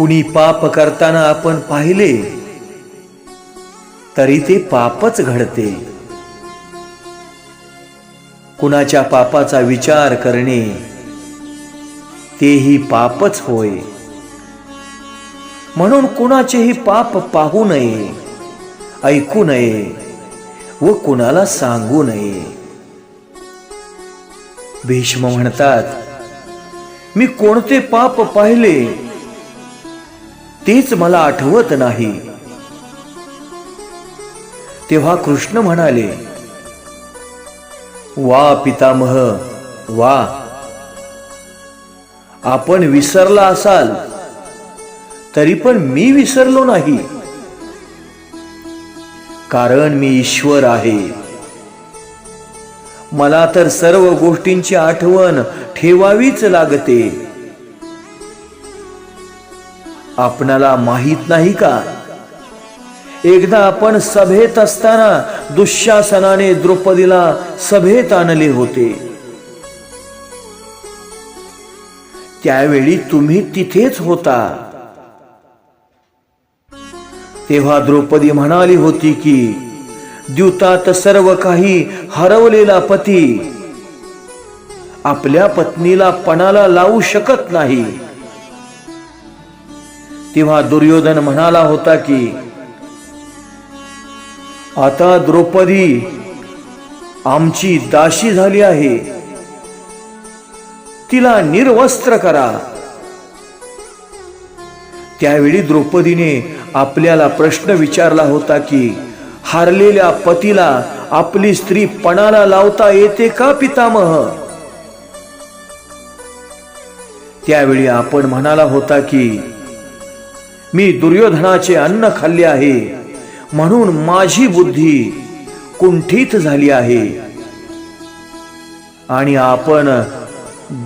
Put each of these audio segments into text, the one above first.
कुणी पाप करताना आपण पाहिले तरी ते पापच घडते. कुणाच्या पापाचा विचार करणे तेही पापच होय. म्हणून कुणाचेही पाप पाहू नये ऐकू नये व कुणाला सांगू नये. भीष्म म्हणतात मी कोणते पाप पाहिले तेच मला आठवत नाही. तेव्हा कृष्ण म्हणाले वा पितामह वा. आपण विसरला असाल तरी पण मी विसरलो नाही. कारण मी ईश्वर आहे. मला तर सर्व गोष्टींची आठवण ठेवावीच लागते. आपणाला माहीत नाही का? एकदा आपण सभेत असताना दुःशासनाने द्रौपदीला सभेत आणले होते. त्यावेळी तुम्ही तिथेच होता. तेव्हा द्रौपदी म्हणाली होती की द्यूतात सर्व काही हरवलेला पती आपल्या पत्नीला पणाला लावू शकत नाही. तेव्हा दुर्योधन म्हणाला होता की आता द्रौपदी आमची दाशी झाली आहे. तिला निर्वस्त्र करा. त्यावेळी द्रौपदीने आपल्याला प्रश्न विचारला होता की हारलेल्या पतीला आपली स्त्री पणाला लावता येते का पितामह? त्यावेळी आपण म्हणाला होता की मी दुर्योधनाचे अन्न खाल्ले आहे. म्हणून माझी बुद्धी कुंठित झाली आहे. आणि आपण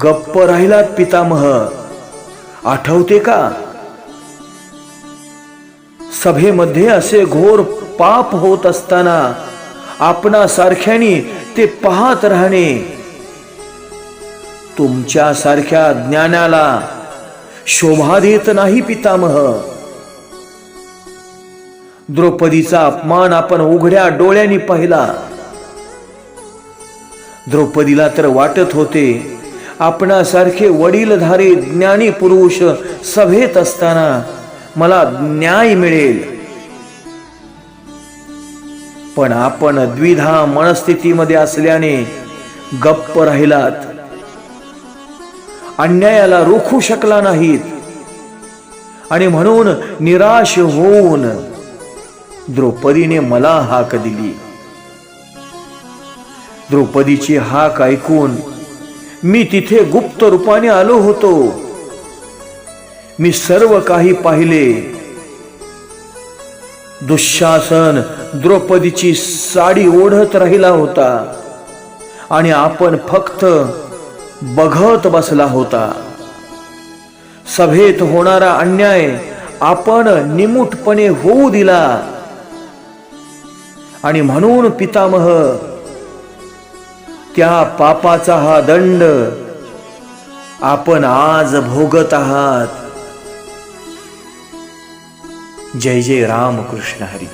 गप्प राहिलात पितामह. आठवते का? सभेमध्ये असे घोर पाप होत असताना आपणा सारख्यानी ते पाहत राहणे तुमच्या सारख्या ज्ञानाला शोभा देत नाही पितामह. द्रौपदीचा अपमान आपण उघड्या डोळ्यांनी पाहिला. द्रौपदीला तर वाटत होते आपणासारखे वडीलधारे ज्ञानी पुरुष सभेत असताना मला न्याय मिळेल. पण आपण द्विधा मनस्थितीमध्ये असल्याने गप्प राहिलात. अन्यायाला रोखू शकला नाहीत. आणि म्हणून निराश होऊन द्रौपदीने मला हाक दिली. द्रौपदीची हाक ऐकून मी तिथे गुप्त रूपाने आलो होतो. मी सर्व काही पाहिले. दुःशासन द्रौपदीची साडी ओढत राहिला होता आणि आपण फक्त बघत बसला होता. सभेत होणारा अन्याय आपण निमूटपणे होऊ दिला. आणि म्हणून पितामह त्या पापाचा हा दंड आपण आज भोगत आहात. जय जय रामकृष्ण हरी.